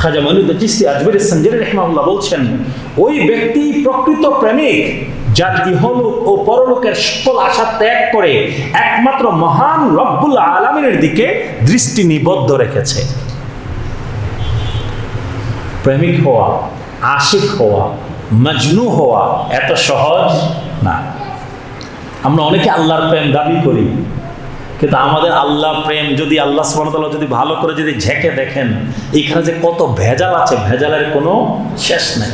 খাজা মনুদ্দ চিস্তি আজমের সঞ্জয় রহমাউল্লাহ বলছেন, ওই ব্যক্তি প্রকৃত প্রেমিক, যার ইহলোক ও পরলোকের সকল আশা ত্যাগ করে একমাত্র মহান রব্বুল আলমিনের দিকে দৃষ্টি নিবদ্ধ রেখেছে। প্রেমিক হওয়া, আশিক হওয়া, মজনু হওয়া এত সহজ না। আমরা অনেকে আল্লাহর প্রেম দাবি করি কিন্তু আমাদের আল্লাহ প্রেম, যদি আল্লাহ সুবহানাহু যদি ভালো করে যদি ঝেঁকে দেখেন, এখানে যে কত ভেজাল আছে, ভেজালের কোনো শেষ নাই।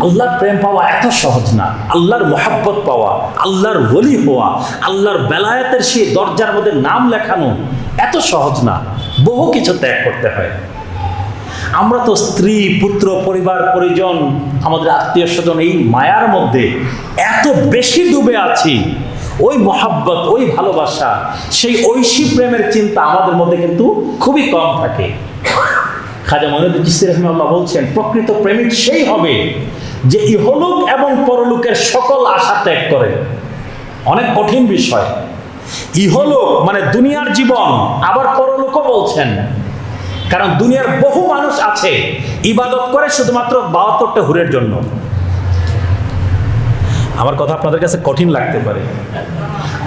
আল্লাহর প্রেম পাওয়া এত সহজ না। আল্লাহর মোহাব্বত পাওয়া, আল্লাহর বলি হওয়া, আল্লাহর বেলায়েতের সেই দরজার মধ্যে নাম লেখানো এত সহজ না। বহু কিছু ত্যাগ করতে হয়। আমরা তো স্ত্রী, পুত্র, পরিবার, পরিজন, আমাদের আত্মীয় স্বজন এই মায়ার মধ্যে এত বেশি ডুবে আছি। ওই মহাব্বত, ওই ভালোবাসা, সেই ঐশী প্রেমের চিন্তা আমাদের মধ্যে কিন্তু খুবই কম থাকে। খাজা মহিনুদ্দিন চিস্তি রহমাল্লাহ বলছেন, প্রকৃত প্রেমিক সেই হবে যে ইহলোক এবং পরলোকের সকল আশা ত্যাগ করে। অনেক কঠিন বিষয়। ইহলোক মানে দুনিয়ার জীবন, আবার পরলোকও বলছেন। কারণ দুনিয়ার বহু মানুষ আছে, ইবাদত করে শুধুমাত্র বাহাত্তরটা হুরের জন্য। আমার কথা আপনাদের কাছে কঠিন লাগতে পারে।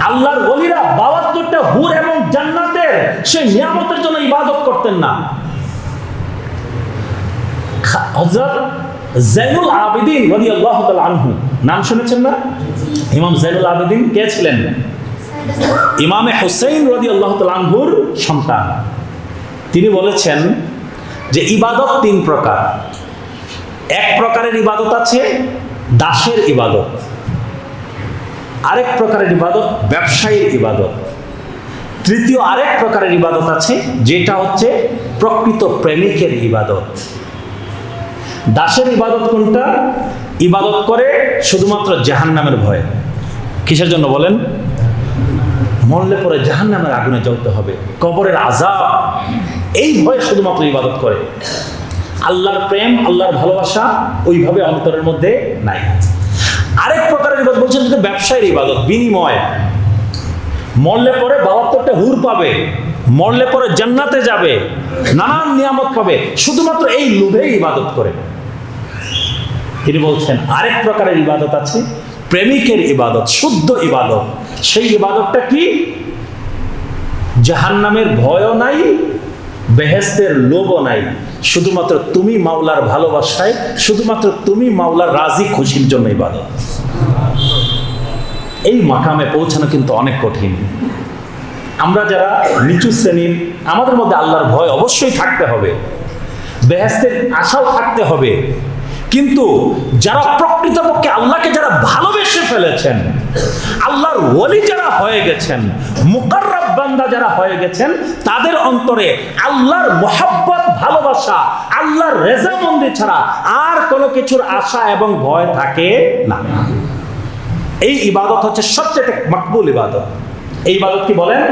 আল্লাহর বলিরা বাহাত্তরটা হুর এবং জান্নাতের সেই নিয়ামতের জন্য ইবাদত করতেন না। হজরত জৈনুল আবেদিন রদি আল্লাহ আনহু। নাম শুনেছেন না? ইমাম জৈনুল আবেদিন কে ছিলেন? ইমামে হুসেইন রদি আল্লাহ আনহুর সন্তান। তিনি বলেছেন যে ইবাদত তিন প্রকার। এক প্রকারের ইবাদত আছে দাসের ইবাদত। আরেক প্রকারের ইবাদত ব্যবসায়ীর ইবাদত। তৃতীয় আরেক প্রকারের ইবাদত আছে, যেটা হচ্ছে প্রকৃত প্রেমিকের ইবাদত। দাসের ইবাদত কোনটা? ইবাদত করে শুধুমাত্র জাহান নামের ভয়। কিসের জন্য বলেন? মরলে পরে জাহান নামের আগুনে জ্বলতে হবে, কবরের আজাব এই ভয়ে শুধুমাত্র ইবাদত করে। আল্লাহর প্রেম, আল্লাহর ভালোবাসা ওইভাবে অন্তরের মধ্যে নাই। আরেক প্রকারের ইবাদত বলছেন যে ব্যবসায়ের ইবাদত, বিনিময়। মরলে পরে বাহাত্তরটা হুর পাবে, মরলে পরে জান্নাতে যাবে, নানান নিয়ামত পাবে, শুধুমাত্র এই লোভেই ইবাদত করে। তিনি বলছেন, আরেক প্রকারের ইবাদত আছে, প্রেমিকের ইবাদত, শুদ্ধ ইবাদত। সেই ইবাদতটা কি? জাহান্নামের ভয়ও নাই, বেহেস্তের লোভও নাই। শুধুমাত্র তুমি মাওলার ভালোবাসায়, শুধুমাত্র তুমি মাওলার রাজি খুশির জন্য ইবাদত। এই মাকামে পৌঁছানো কিন্তু অনেক কঠিন। আমরা যারা নিচু শ্রেণির, আমাদের মধ্যে আল্লাহর ভয় অবশ্যই থাকতে হবে। বেহেস্তের আশাও থাকতে হবে। কিন্তু যারা প্রকৃতপক্ষে আল্লাহকে যারা ভালোবেসে ফেলেছেন আল্লাহর ওলি যারা হয়ে গেছেন, মুকাররব বান্দা যারা হয়ে গেছেন, তাদের অন্তরে আল্লাহর মোহাব্বত, ভালোবাসা, আল্লাহর রেজামন্দি ছাড়া আর কোনো কিছুর আশা এবং ভয় থাকে না। এই ইবাদত হচ্ছে সবচেয়ে মকবুল ইবাদত। এই ইবাদত কি বলেন?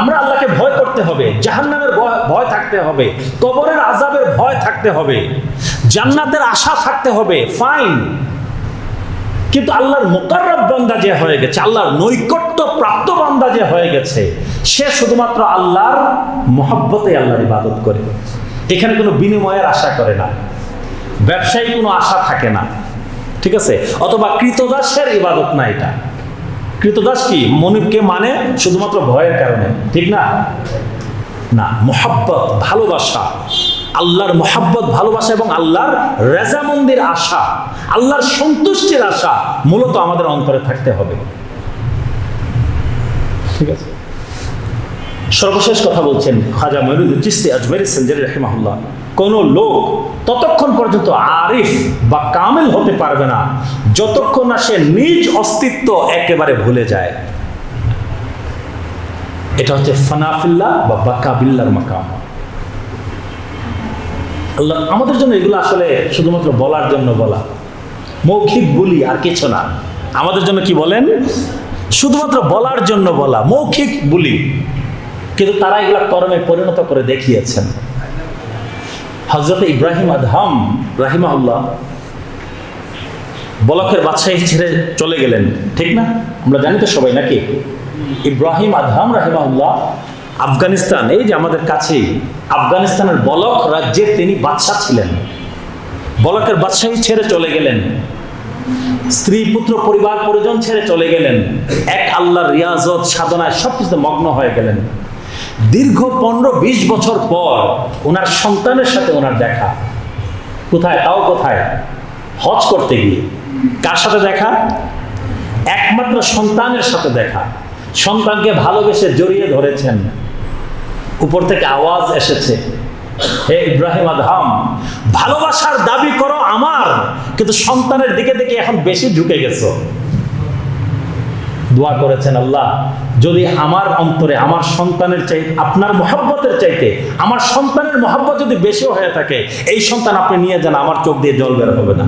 আমরা আল্লাহকে ভয় করতে হবে, জাহান্নামের ভয় থাকতে হবে, কবরের আজাবের ভয় থাকতে হবে, জান্নাতের আশা থাকতে হবে ফাইন কিন্তু আল্লাহর মোকাররব বান্দা যে হয়ে গেছে, আল্লাহর নৈকট্য প্রাপ্ত বান্দা যে হয়ে গেছে, সে শুধুমাত্র আল্লাহর মহব্বতে আল্লাহর ইবাদত করে। এখানে কোনো বিনিময়ের আশা করে না। ব্যবসায়ী কোনো আশা থাকে না। ঠিক আছে? অথবা কৃতদাসের ইবাদত না এটা। কৃতদাস কি? মনিবকে মানে শুধুমাত্র ভয়ের কারণে। ঠিক না? না, মোহাব্বত, ভালোবাসা। আল্লাহর মোহাব্বত, ভালোবাসা এবং আল্লাহর রেজামন্দির আশা, আল্লাহর সন্তুষ্টির আশা মূলত আমাদের অন্তরে থাকতে হবে। ঠিক আছে? সর্বশেষ কথা বলছেন খাজা মহিনুদ্দিন চিস্তি আজমের সেঞ্জারি রাহিমাহুল্লাহ। কোন লোক ততক্ষণ পর্যন্ত আরিফ বা কামেল হতে পারবে না, যতক্ষণ না সে নিজ অস্তিত্ব একেবারে ভুলে যায়। এটা হচ্ছে ফানাফিল্লা বা বাকাবিল্লার মাকাম। আল্লাহ, আমাদের জন্য এগুলো আসলে শুধুমাত্র বলার জন্য বলা। মৌখিক বলি আর কিছু না। আমাদের জন্য কি বলেন? শুধুমাত্র বলার জন্য বলা, মৌখিক বলি। কিন্তু তারা এগুলা কর্মে পরিণত করে দেখিয়েছেন। হজরত ইব্রাহিম আদহাম, রাহিমাহুল্লাহ, বলকের বাদশাহী ছেড়ে চলে গেলেন। ঠিক না? আমরা জানি তো সবাই নাকি? ইব্রাহিম আদহাম, রাহিমাহুল্লাহ আফগানিস্তান, এই যে আমাদের কাছেই, আফগানিস্তানের বলক রাজ্যের তিনি বাদশাহ ছিলেন। বলকের বাদশাহী ছেড়ে চলে গেলেন। স্ত্রী, পুত্র, পরিবার, পরিজন ছেড়ে চলে গেলেন। এক আল্লাহর রিয়াজত, সাধনায় সব কিছুতে মগ্ন হয়ে গেলেন। দীর্ঘ পনেরো বিশ বছর পর ওনার সন্তানের সাথে ওনার দেখা। কোথায়, তাও কোথায়? হজ করতে গিয়ে। কার সাথে দেখা? একমাত্র সন্তানের সাথে দেখা। সন্তানকে ভালোবেসে জড়িয়ে ধরেছেন। উপর থেকে আওয়াজ এসেছে। হে ইব্রাহিম আদহাম, ভালোবাসার দাবি করো আমার, কিন্তু সন্তানের দিকে দিকে এখন বেশি ঢুকে গেছো। দোয়া করেছেন আল্লাহ, যদি আমার অন্তরে, আমার সন্তানের চাই, আপনার মহাব্বতের চাইতে, আমার সন্তানের মহাব্বত যদি বেশি হয়ে থাকে, এই সন্তান আপনি নিয়ে যান, আমার চোখ দিয়ে জল বের হবে না।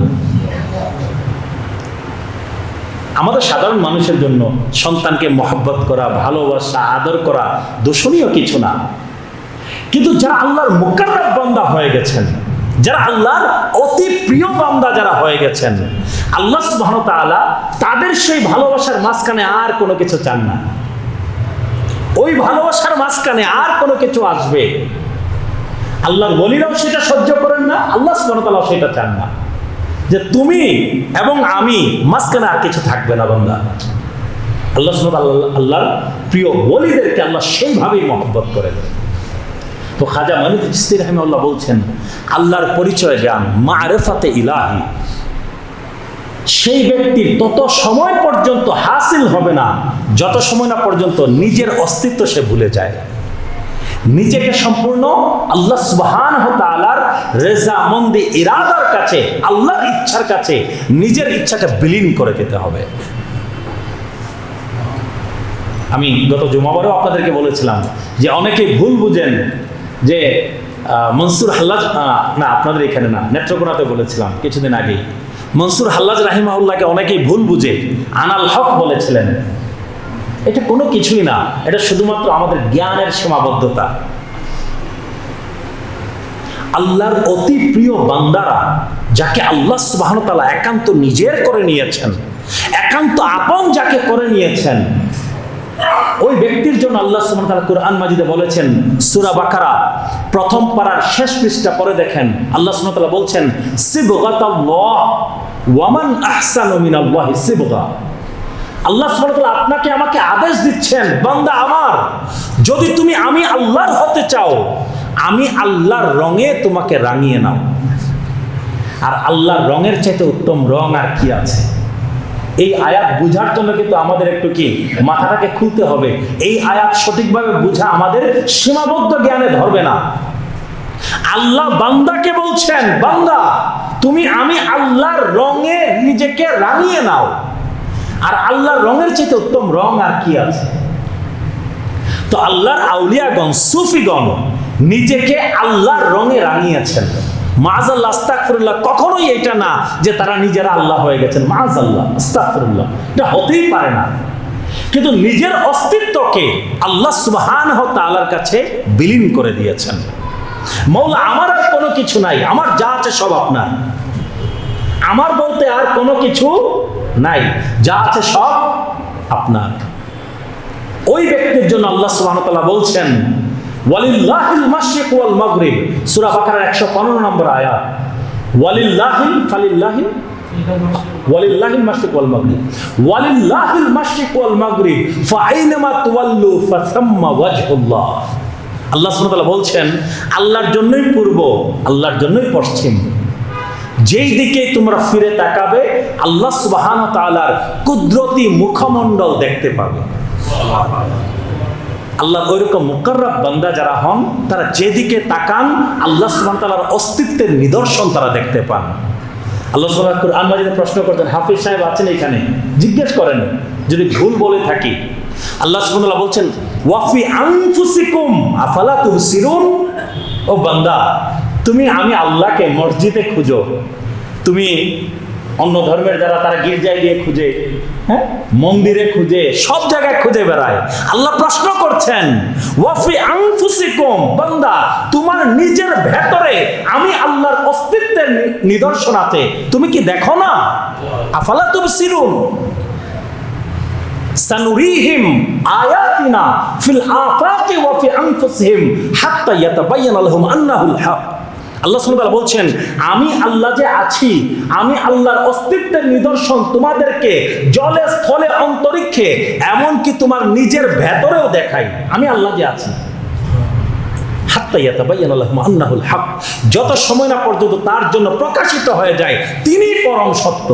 আমাদের সাধারণ মানুষের জন্য সন্তানকে মহাব্বত করা, ভালোবাসা, আদর করা দূষণীয় কিছু না। কিন্তু যারা আল্লাহর মোকাররব বান্দা হয়ে গেছেন, যারা আল্লাহর অতি প্রিয় বান্দা যারা হয়ে গেছেন, আল্লাহ তাআলা তাদের সেই ভালোবাসার মাঝখানে আর কোনো কিছু চান না। ওই ভালোবাসার মাঝখানে আর কোনো কিছু আসবে। আল্লাহর বলিরাও সেটা সহ্য করেন না, আল্লাহ সুবহানাহু ওয়া সেটা চান না। যে তুমি এবং আমি মাঝখানে আর কিছু থাকবে না, বান্দা। আল্লাহ ওয়া আল্লাহর প্রিয় বলিদেরকে আল্লাহ সেইভাবেই মহব্বত করেন তো খাজা মানিদ চিস্তি রহমাল্লাহ বলছেন, আল্লাহর পরিচয় জ্ঞান, মারেফাতে ইলাহি। সেই ব্যক্তির তত সময় পর্যন্ত হাসিল হবে না, যত সময় না পর্যন্ত নিজের অস্তিত্ব সে ভুলে যায়। নিজেকে সম্পূর্ণ আল্লাহ সুবহান তালার রেজামন্দি ইরাদার কাছে, আল্লাহর ইচ্ছার কাছে, নিজের ইচ্ছাকে বিলীন করে যেতে হবে। আমি গত জুমাবারও আপনাদেরকে বলেছিলাম যে অনেকে ভুল বুঝেন যে মনসুর হাল্লাজ না, আপনাদের এখানে না নেত্রকোনাতে বলেছিলাম কিছুদিন আগেই। মনসুর হাল্লাজ রাহিমাউল্লাহকে অনেকেই ভুল বুঝে আনাল হক বলেছিলেন। এটা কোনো কিছুই না। এটা শুধুমাত্র আমাদের জ্ঞানের সীমাবদ্ধতা। আল্লাহর অতি প্রিয় বান্দারা, যাকে আল্লাহ সুবাহন তালা একান্ত নিজের করে নিয়েছেন, একান্ত আপন যাকে করে নিয়েছেন, ওই ব্যক্তির জন্য আল্লাহ সুবহানাহু কুরআন মাজিদে বলেছেন, সূরা বাকারা, প্রথম পারার শেষ পৃষ্ঠা পরে দেখেন। আল্লাহ সুবহানাহু তাআলা বলছেন, সিবগাতাল্লাহ ওয়ামান আহসানু আল্লাহ আপনাকে আমাকে আদেশ দিচ্ছেন, বান্দা আমার, যদি তুমি আমি আল্লাহর হতে চাও, আমি আল্লাহর রঙে তোমাকে রাঙিয়ে নাও। আর আল্লাহর রঙের চাইতে উত্তম রং আর কি আছে? এই আয়াত বুঝার জন্য কিন্তু আমাদের একটু কি মাথাটাকে খুলতে হবে। এই আয়াত সঠিকভাবে বুঝা আমাদের সীমাবদ্ধ জ্ঞানে ধরবে না। আল্লাহ বান্দাকে বলছেন, বান্দা, তুমি আমি আল্লাহর রঙে নিজেকে রাঙিয়ে নাও। আর আল্লাহর রঙের চাইতে উত্তম রং আর কি আছে? তো আল্লাহর আউলিয়াগণ, সুফিগণ নিজেকে আল্লাহর রঙে রাঙিয়েছেন। মাজাল্লাহ আস্তাকফিরুল্লাহ কখনোই এটা না যে তারা নিজেরা আল্লাহ হয়ে গেছেন। মাজাল্লাহ আস্তাকফিরুল্লাহ এটা হতেই পারে না। কিন্তু নিজের অস্তিত্বকে আল্লাহ সুবহান তাআলার কাছে বিলীন করে দিয়েছেন। মৌলা, আমার আর কোনো কিছু নাই। আমার যা আছে সব আপনার। আমার বলতে আর কোনো কিছু নাই। যা আছে সব আপনার। ওই ব্যক্তির জন্য আল্লাহ তাআলা বলছেন, ওয়ালিল্লাহিল মাশরিক ওয়াল মাগরিব। সূরা বাকারার 115 নম্বর আয়াত, ওয়ালিল্লাহিল ফালিল্লাহিল ওয়াল ওয়াল ফাসাম্মা আল্লাহ বলছেন, আল্লাহর জন্যই পূর্ব, আল্লাহর জন্যই পশ্চিম। যেই দিকে তোমরা ফিরে তাকাবে, আল্লাহ সুবহানাহু ওয়া তাআলার কুদরতি মুখমণ্ডল দেখতে পাবে। আল্লাহ ওইরকম মুকাররাব বান্দা যারা হন, তারা যেদিকে তাকান, আল্লাহ তাআলার অস্তিত্বের নিদর্শন তারা দেখতে পান। আল্লাহ সুবহানাহু কুরআন মাজিদে প্রশ্ন করতেন, হাফিজ সাহেব আছেন এখানে? জিজ্ঞেস করেন, যদি ভুল বলে থাকি? আল্লাহ তাআলা বলছেন ওয়াফি আনফুসিকুম, আফালা তুবসিরুন? ও বান্দা তুমি আমি আল্লাহকে মসজিদে খুঁজো। তুমি অন্য ধর্মের যারা, তারা গির্জায় গিয়ে খুঁজে হ্যাঁ? মন্দিরে খুঁজে, সব জায়গায় খুঁজে বেড়ায়। আল্লাহ প্রশ্ন করছেন, ওয়াফি আনফুসিকুম, বান্দা, তোমার নিজের ভেতরে আমি আল্লাহর অস্তিত্বের নিদর্শন আছে। তুমি কি দেখো না? আফালা তুবসিরুন, সানুরিহিম আয়াতিনা ফিল আফাকি ওয়া ফি আনফুসিহিম হাত্তা ইয়াতাবায়ানা লাহুম আন্নাহুল হক। আল্লাহ সুন্দর বলছেন, আমি আল্লাহ যে আছি, আমি আল্লাহর অস্তিত্বের নিদর্শন তোমাদেরকে জলে, স্থলে, অন্তরিক্ষে, এমনকি তোমার নিজের ভেতরেও দেখাই। আমি আল্লাহ যে আছি। যত সময় না পর্যন্ত তার জন্য প্রকাশিত হয়ে যায় তিনি পরম সত্য।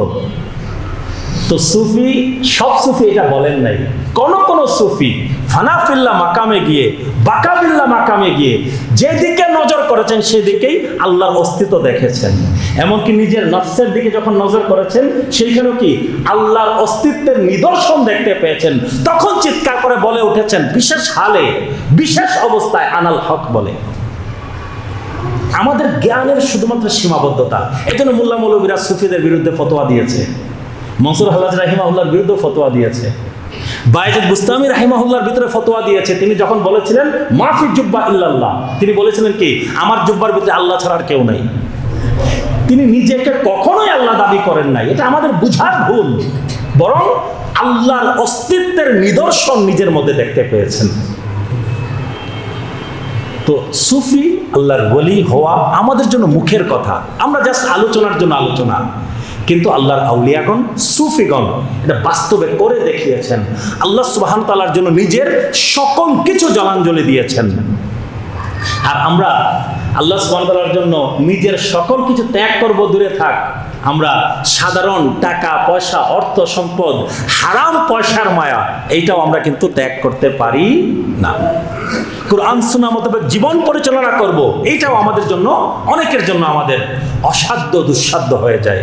তো সুফি, সব সুফি এটা বলেন নাই। কোন কোন সুফি ফানাফিল্লা মাকামে গিয়ে, বাকাবিল্লা মাকামে গিয়ে যেদিকে নজর করেছেন সেদিকেই আল্লাহর অস্তিত্ব দেখেছেন। এমনকি নিজের নফসের দিকে যখন নজর করেছেন সেইখানেও কি আল্লাহর অস্তিত্বের নিদর্শন দেখতে পেয়েছেন। তখন চিৎকার করে বলে উঠেছেন, বিশেষ হালে, বিশেষ অবস্থায় আনাল হক বলে। আমাদের জ্ঞানের শুধুমাত্র সীমাবদ্ধতা। এই জন্য মোল্লা মৌলবীরা সুফিদের বিরুদ্ধে ফতোয়া দিয়েছে। মনসুর হাল্লাজ রাহিমাহুল্লার বিরুদ্ধে ফতোয়া দিয়েছে। বাইজুদ বুস্তামি রাহিমাহুল্লার ভিতরে ফতোয়া দিয়েছে। তিনি যখন বলেছিলেন মাফি জুব্বা ইল্লাল্লাহ তিনি বলেছিলেন কি, আমার জুব্বার ভিতরে আল্লাহ ছাড়া আর কেউ নাই। তিনি নিজেকে কখনোই আল্লাহ দাবি করেন নাই। এটা আমাদের বুঝার ভুল। বরং আল্লাহর অস্তিত্বের নিদর্শন নিজের মধ্যে দেখতে পেয়েছেন। তো সুফি আল্লাহর বলি হওয়া আমাদের জন্য মুখের কথা। আমরা জাস্ট আলোচনার জন্য আলোচনা। কিন্তু আল্লাহর আউলিয়াগণ, সুফিগণ এটা বাস্তবে করে দেখিয়েছেন। আল্লাহ সুবাহান তালার জন্য নিজের সকল কিছু জলাঞ্জলি দিয়েছেন। আর আমরা আল্লাহ সুবাহতালার জন্য নিজের সকল কিছু ত্যাগ করব, দূরে থাক। আমরা সাধারণ টাকা, পয়সা, অর্থ সম্পদ, হারাম পয়সার মায়া, এইটাও আমরা কিন্তু ত্যাগ করতে পারি না। কোরআন সুনা মোতাবেক জীবন পরিচালনা করব, এইটাও আমাদের জন্য, অনেকের জন্য আমাদের অসাধ্য, দুঃসাধ্য হয়ে যায়।